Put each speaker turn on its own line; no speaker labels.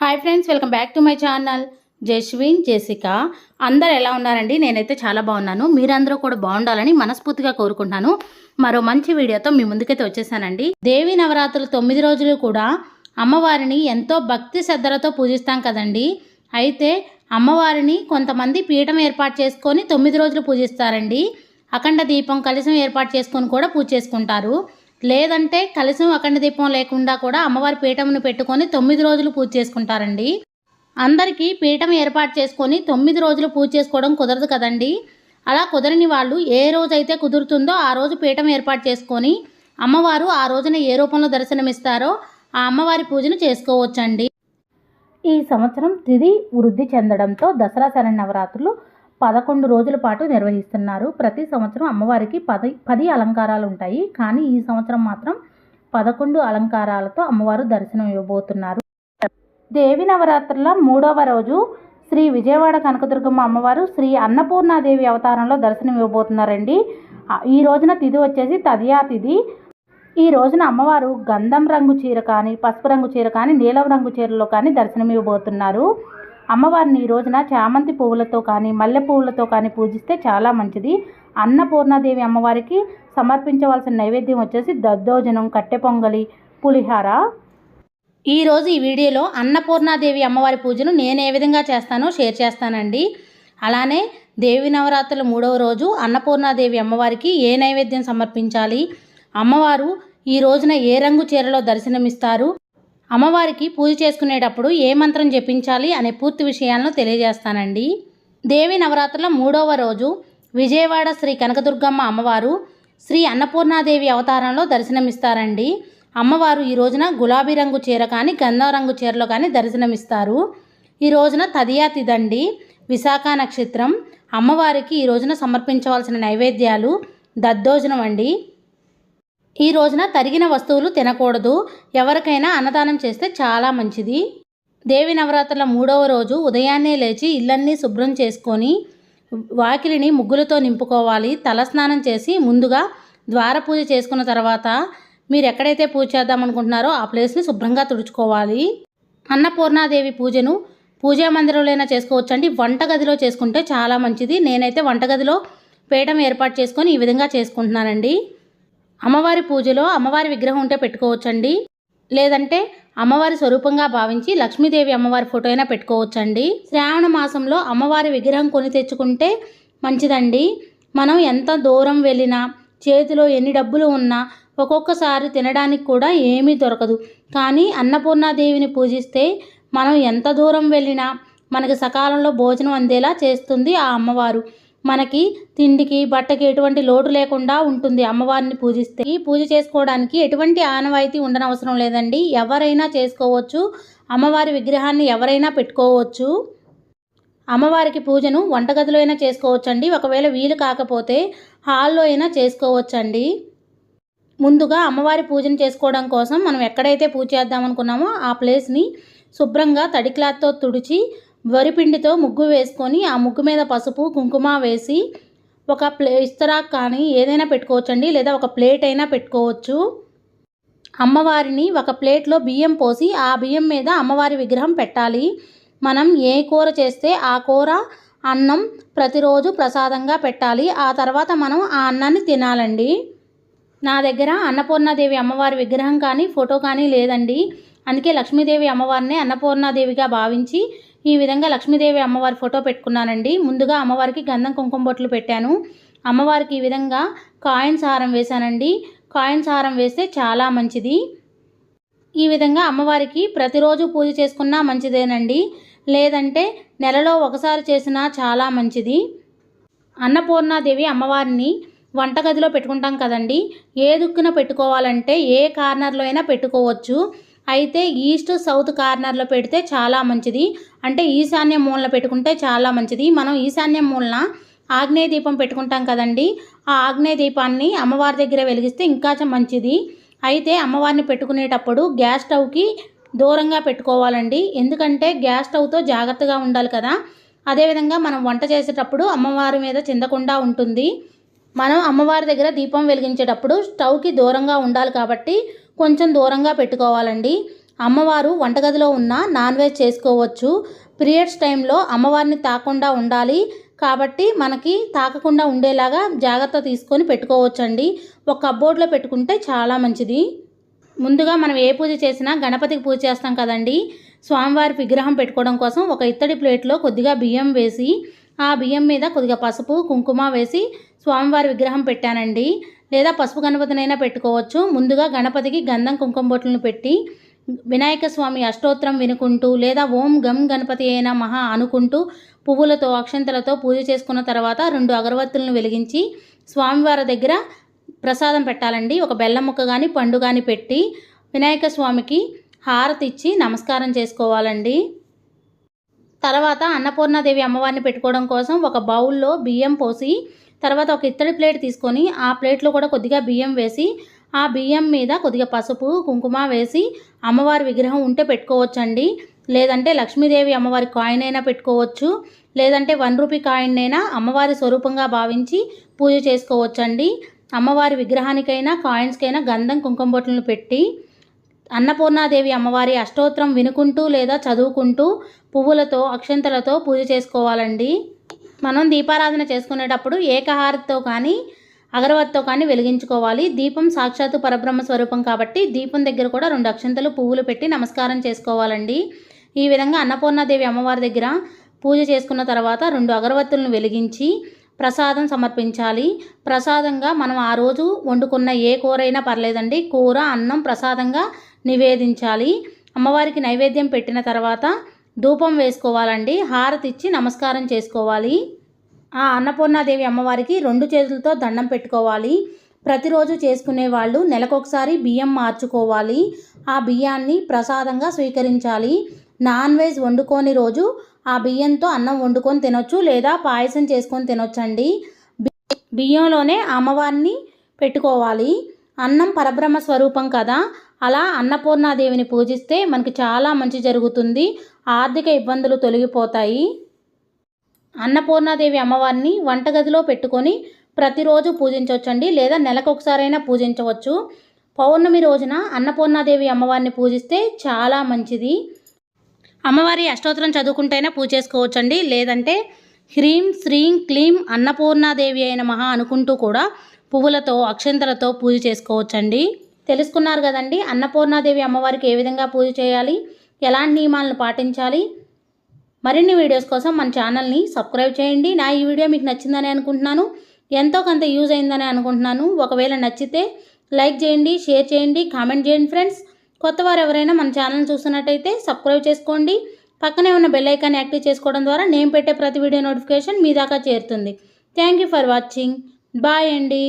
Hi friends welcome back to my channel Jaswin Jessica అందరు ఎలా ఉన్నారండి? నేనైతే చాలా బాగున్నాను. మీరందరూ కూడా బాగుండాలని మనస్ఫూర్తిగా కోరుకుంటున్నాను. మరో మంచి వీడియోతో మీ ముందుకైతే వచ్చేసానండి. దేవి నవరాత్రులు తొమ్మిది రోజులు కూడా అమ్మవారిని ఎంతో భక్తి శ్రద్ధలతో పూజిస్తాం కదండి. అయితే అమ్మవారిని కొంతమంది పీఠం ఏర్పాటు చేసుకొని తొమ్మిది రోజులు పూజిస్తారండి. అఖండ దీపం కలశం ఏర్పాటు చేసుకొని కూడా పూజ చేసుకుంటారు. లేదంటే కలశం అఖండ దీపం లేకుండా కూడా అమ్మవారి పీఠమును పెట్టుకొని తొమ్మిది రోజులు పూజ చేసుకుంటారండి. అందరికీ పీఠం ఏర్పాటు చేసుకొని తొమ్మిది రోజులు పూజ చేసుకోవడం కుదరదు కదండి. అలా కుదరని వాళ్ళు ఏ రోజైతే కుదురుతుందో ఆ రోజు పీఠం ఏర్పాటు చేసుకొని అమ్మవారు ఆ రోజున ఏ రూపంలో దర్శనమిస్తారో ఆ అమ్మవారి పూజను చేసుకోవచ్చండి. ఈ సంవత్సరం తిది వృద్ధి చెందడంతో దసరా శరణవరాత్రులు పదకొండు రోజుల పాటు నిర్వహిస్తున్నారు. ప్రతి సంవత్సరం అమ్మవారికి పది పది అలంకారాలు ఉంటాయి. కానీ ఈ సంవత్సరం మాత్రం పదకొండు అలంకారాలతో అమ్మవారు దర్శనం ఇవ్వబోతున్నారు. దేవి నవరాత్రుల మూడవ రోజు శ్రీ విజయవాడ కనకదుర్గమ్మ అమ్మవారు శ్రీ అన్నపూర్ణాదేవి అవతారంలో దర్శనం ఇవ్వబోతున్నారండి. ఈ రోజున తిథి వచ్చేసి తదియా తిథి. ఈ రోజున అమ్మవారు గంధం రంగు చీర కానీ పసుపు రంగు చీర కానీ నీలం రంగు చీరలో కానీ దర్శనం ఇవ్వబోతున్నారు. అమ్మవారిని ఈ రోజున చామంతి పువ్వులతో కానీ మల్లె పువ్వులతో కానీ పూజిస్తే చాలా మంచిది. అన్నపూర్ణాదేవి అమ్మవారికి సమర్పించవలసిన నైవేద్యం వచ్చేసి దద్దోజనం కట్టె పొంగలి పులిహార. ఈరోజు ఈ వీడియోలో అన్నపూర్ణాదేవి అమ్మవారి పూజను నేను ఏ విధంగా చేస్తానో షేర్ చేస్తానండి. అలానే దేవి నవరాత్రుల మూడవ రోజు అన్నపూర్ణాదేవి అమ్మవారికి ఏ నైవేద్యం సమర్పించాలి? అమ్మవారు ఈ రోజున ఏ రంగు చీరలో దర్శనమిస్తారు? అమ్మవారికి పూజ చేసుకునేటప్పుడు ఏ మంత్రం జపించాలి అనే పూర్తి విషయాలను తెలియజేస్తానండి. దేవి నవరాత్రుల మూడవ రోజు విజయవాడ శ్రీ కనకదుర్గమ్మ అమ్మవారు శ్రీ అన్నపూర్ణాదేవి అవతారంలో దర్శనమిస్తారండి. అమ్మవారు ఈ రోజున గులాబీ రంగు చీర కానీ గంధం రంగు చీరలో కానీ దర్శనమిస్తారు. ఈ రోజున తదియా తిదండి విశాఖ నక్షత్రం. అమ్మవారికి ఈ రోజున సమర్పించవలసిన నైవేద్యాలు దద్దోజనం అండి ఈ రోజున తరిగిన వస్తువులు తినకూడదు. ఎవరికైనా అన్నదానం చేస్తే చాలా మంచిది. దేవి నవరాత్రుల మూడవ రోజు ఉదయాన్నే లేచి ఇళ్ళన్నీ శుభ్రం చేసుకొని వాకిలిని ముగ్గులతో నింపుకోవాలి. తలస్నానం చేసి ముందుగా ద్వార పూజ చేసుకున్న తర్వాత మీరు ఎక్కడైతే పూజ చేద్దాం అనుకుంటున్నారో ఆ ప్లేస్ని శుభ్రంగా తుడుచుకోవాలి. అన్నపూర్ణాదేవి పూజను పూజా మందిరంలోనే చేసుకోవచ్చండి. వంటగదిలో చేసుకుంటే చాలా మంచిది. నేనైతే వంటగదిలో పీఠం ఏర్పాటు చేసుకొని ఈ విధంగా చేసుకుంటున్నానండి. అమ్మవారి పూజలో అమ్మవారి విగ్రహం ఉంటే పెట్టుకోవచ్చండి. లేదంటే అమ్మవారి స్వరూపంగా భావించి లక్ష్మీదేవి అమ్మవారి ఫోటో అయినా పెట్టుకోవచ్చండి. శ్రావణ మాసంలో అమ్మవారి విగ్రహం కొని తెచ్చుకుంటే మంచిదండి. మనం ఎంత దూరం వెళ్ళినా చేతిలో ఎన్ని డబ్బులు ఉన్నా ఒక్కొక్కసారి తినడానికి కూడా ఏమీ దొరకదు. కానీ అన్నపూర్ణాదేవిని పూజిస్తే మనం ఎంత దూరం వెళ్ళినా మనకి సకాలంలో భోజనం అందేలా చేస్తుంది ఆ అమ్మవారు. మనకి తిండికి బట్టకి ఎటువంటి లోటు లేకుండా ఉంటుంది అమ్మవారిని పూజిస్తే. ఈ పూజ చేసుకోవడానికి ఎటువంటి ఆనవాయితీ ఉండనవసరం లేదండి. ఎవరైనా చేసుకోవచ్చు. అమ్మవారి విగ్రహాన్ని ఎవరైనా పెట్టుకోవచ్చు. అమ్మవారికి పూజను వంటగదిలో అయినా చేసుకోవచ్చండి. ఒకవేళ వీలు కాకపోతే హాల్లో అయినా చేసుకోవచ్చండి. ముందుగా అమ్మవారి పూజను చేసుకోవడం కోసం మనం ఎక్కడైతే పూజ చేద్దాం అనుకున్నామో ఆ ప్లేస్ని శుభ్రంగా తడి క్లాత్తో తుడిచి వరిపిండితో ముగ్గు వేసుకొని ఆ ముగ్గు మీద పసుపు కుంకుమ వేసి ఒక ప్లే ఇస్తరాక్ కానీ ఏదైనా పెట్టుకోవచ్చండి లేదా ఒక ప్లేట్ అయినా పెట్టుకోవచ్చు. అమ్మవారిని ఒక ప్లేట్లో బియ్యం పోసి ఆ బియ్యం మీద అమ్మవారి విగ్రహం పెట్టాలి. మనం ఏ కూర చేస్తే ఆ కూర అన్నం ప్రతిరోజు ప్రసాదంగా పెట్టాలి. ఆ తర్వాత మనం ఆ అన్నాన్ని తినాలండి. నా దగ్గర అన్నపూర్ణాదేవి అమ్మవారి విగ్రహం కానీ ఫోటో కానీ లేదండి. అందుకే లక్ష్మీదేవి అమ్మవారిని అన్నపూర్ణాదేవిగా భావించి ఈ విధంగా లక్ష్మీదేవి అమ్మవారి ఫోటో పెట్టుకున్నానండి. ముందుగా అమ్మవారికి గంధం కుంకుమ బొట్లు పెట్టాను. అమ్మవారికి ఈ విధంగా కాయిన్స్ హారం వేశానండి. కాయిన్స్ హారం వేస్తే చాలా మంచిది. ఈ విధంగా అమ్మవారికి ప్రతిరోజు పూజ చేసుకున్నా మంచిదేనండి. లేదంటే నెలలో ఒకసారి చేసినా చాలా మంచిది. అన్నపూర్ణాదేవి అమ్మవారిని వంటగదిలో పెట్టుకుంటాం కదండి. ఏ దుక్కున పెట్టుకోవాలంటే ఏ కార్నర్లో అయినా పెట్టుకోవచ్చు. అయితే ఈస్ట్ సౌత్ కార్నర్లో పెడితే చాలా మంచిది. అంటే ఈశాన్య మూలన పెట్టుకుంటే చాలా మంచిది. మనం ఈశాన్య మూలన ఆగ్నేయ దీపం పెట్టుకుంటాం కదండి. ఆ ఆగ్నేయ దీపాన్ని అమ్మవారి దగ్గర వెలిగిస్తే ఇంకా మంచిది. అయితే అమ్మవారిని పెట్టుకునేటప్పుడు గ్యాస్ స్టవ్కి దూరంగా పెట్టుకోవాలండి. ఎందుకంటే గ్యాస్ స్టవ్తో జాగ్రత్తగా ఉండాలి కదా. అదేవిధంగా మనం వంట చేసేటప్పుడు అమ్మవారి మీద చిందకుండా ఉంటుంది. మనం అమ్మవారి దగ్గర దీపం వెలిగించేటప్పుడు స్టవ్కి దూరంగా ఉండాలి కాబట్టి కొంచెం దూరంగా పెట్టుకోవాలండి. అమ్మవారు వంటగదిలో ఉన్న నాన్ వెజ్ చేసుకోవచ్చు. పీరియడ్స్ టైంలో అమ్మవారిని తాకుండా ఉండాలి. కాబట్టి మనకి తాకకుండా ఉండేలాగా జాగ్రత్త తీసుకొని పెట్టుకోవచ్చండి. ఒక కబోర్డ్లో పెట్టుకుంటే చాలా మంచిది. ముందుగా మనం ఏ పూజ చేసినా గణపతికి పూజ చేస్తాం కదండి. స్వామివారి విగ్రహం పెట్టుకోవడం కోసం ఒక ఇత్తడి ప్లేట్లో కొద్దిగా బియ్యం వేసి ఆ బియ్యం మీద కొద్దిగా పసుపు కుంకుమ వేసి స్వామివారి విగ్రహం పెట్టానండి. లేదా పసుపు గణపతినైనా పెట్టుకోవచ్చు. ముందుగా గణపతికి గంధం కుంకుమ బొట్లను పెట్టి వినాయక స్వామి అష్టోత్తరం వినుకుంటూ లేదా ఓం గం గణపతి అయినా మహా అనుకుంటూ పువ్వులతో అక్షంతలతో పూజ చేసుకున్న తర్వాత రెండు అగరవత్తులను వెలిగించి స్వామివారి దగ్గర ప్రసాదం పెట్టాలండి. ఒక బెల్లం ముక్క కానీ పండు కానీ పెట్టి వినాయక స్వామికి హారతి ఇచ్చి నమస్కారం చేసుకోవాలండి. తర్వాత అన్నపూర్ణాదేవి అమ్మవారిని పెట్టుకోవడం కోసం ఒక బౌల్లో బియ్యం పోసి తర్వాత ఒక ఇత్తడి ప్లేట్ తీసుకొని ఆ ప్లేట్లో కూడా కొద్దిగా బియ్యం వేసి ఆ బియ్యం మీద కొద్దిగా పసుపు కుంకుమ వేసి అమ్మవారి విగ్రహం ఉంటే పెట్టుకోవచ్చండి. లేదంటే లక్ష్మీదేవి అమ్మవారి కాయిన్ అయినా పెట్టుకోవచ్చు. లేదంటే వన్ రూపీ కాయిన్ అయినా అమ్మవారి స్వరూపంగా భావించి పూజ చేసుకోవచ్చండి. అమ్మవారి విగ్రహానికైనా కాయిన్స్కైనా గంధం కుంకుమ బొట్లను పెట్టి అన్నపూర్ణాదేవి అమ్మవారి అష్టోత్తరం వినుకుంటూ లేదా చదువుకుంటూ పువ్వులతో అక్షంతలతో పూజ చేసుకోవాలండి. మనం దీపారాధన చేసుకునేటప్పుడు ఏకహారతితో కానీ అగరవత్తితో కానీ వెలిగించుకోవాలి. దీపం సాక్షాత్తు పరబ్రహ్మ స్వరూపం కాబట్టి దీపం దగ్గర కూడా రెండు అక్షంతలు పువ్వులు పెట్టి నమస్కారం చేసుకోవాలండి. ఈ విధంగా అన్నపూర్ణాదేవి అమ్మవారి దగ్గర పూజ చేసుకున్న తర్వాత రెండు అగరవత్తులను వెలిగించి ప్రసాదం సమర్పించాలి. ప్రసాదంగా మనం ఆ రోజు వండుకున్న ఏ కూర అయినా పర్లేదండి. కూర అన్నం ప్రసాదంగా నివేదించాలి. అమ్మవారికి నైవేద్యం పెట్టిన తర్వాత ధూపం వేసుకోవాలండి. హారతి ఇచ్చి నమస్కారం చేసుకోవాలి. ఆ అన్నపూర్ణాదేవి అమ్మవారికి రెండు చేతులతో దండం పెట్టుకోవాలి. ప్రతిరోజు చేసుకునే వాళ్ళు నెలకొకసారి బియ్యం మార్చుకోవాలి. ఆ బియ్యాన్ని ప్రసాదంగా స్వీకరించాలి. నాన్ వెజ్ వండుకోని రోజు ఆ బియ్యంతో అన్నం వండుకొని తినొచ్చు లేదా పాయసం చేసుకొని తినొచ్చండి. బి- బియ్యంలోనే అమ్మవారిని పెట్టుకోవాలి. అన్నం పరబ్రహ్మ స్వరూపం కదా. అలా అన్నపూర్ణాదేవిని పూజిస్తే మనకి చాలా మంచి జరుగుతుంది. ఆర్థిక ఇబ్బందులు తొలగిపోతాయి. అన్నపూర్ణాదేవి అమ్మవారిని వంటగదిలో పెట్టుకొని ప్రతిరోజు పూజించవచ్చండి లేదా నెలకు ఒకసారైనా పూజించవచ్చు. పౌర్ణమి రోజున అన్నపూర్ణాదేవి అమ్మవారిని పూజిస్తే చాలా మంచిది. అమ్మవారి అష్టోత్తరం చదువుకుంటేనే పూజ చేసుకోవచ్చండి లేదంటే హ్రీం శ్రీం క్లీం అన్నపూర్ణాదేవి అయిన మహా అనుకుంటూ కూడా పువ్వులతో అక్షంతలతో పూజ చేసుకోవచ్చండి. తెలుసుకున్నారు కదండి అన్నపూర్ణాదేవి అమ్మవారికి ఏ విధంగా పూజ చేయాలి? ఎలాంటి నియమాలను పాటించాలి? మరిన్ని వీడియోస్ కోసం మన ఛానల్ని సబ్స్క్రైబ్ చేయండి. నా ఈ వీడియో మీకు నచ్చిందని అనుకుంటున్నాను. ఎంతో కొంత యూజ్ అయిందని అనుకుంటున్నాను. ఒకవేళ నచ్చితే లైక్ చేయండి షేర్ చేయండి కామెంట్ చేయండి ఫ్రెండ్స్. కొత్త వారు ఎవరైనా మన ఛానల్ చూస్తున్నట్టయితే సబ్స్క్రైబ్ చేసుకోండి. పక్కనే ఉన్న బెల్ ఐకాన్ యాక్టివ్ చేసుకోవడం ద్వారా నేను పెట్టే ప్రతి వీడియో నోటిఫికేషన్ మీ దాకా చేరుతుంది. Thank you for watching. Bye అండి.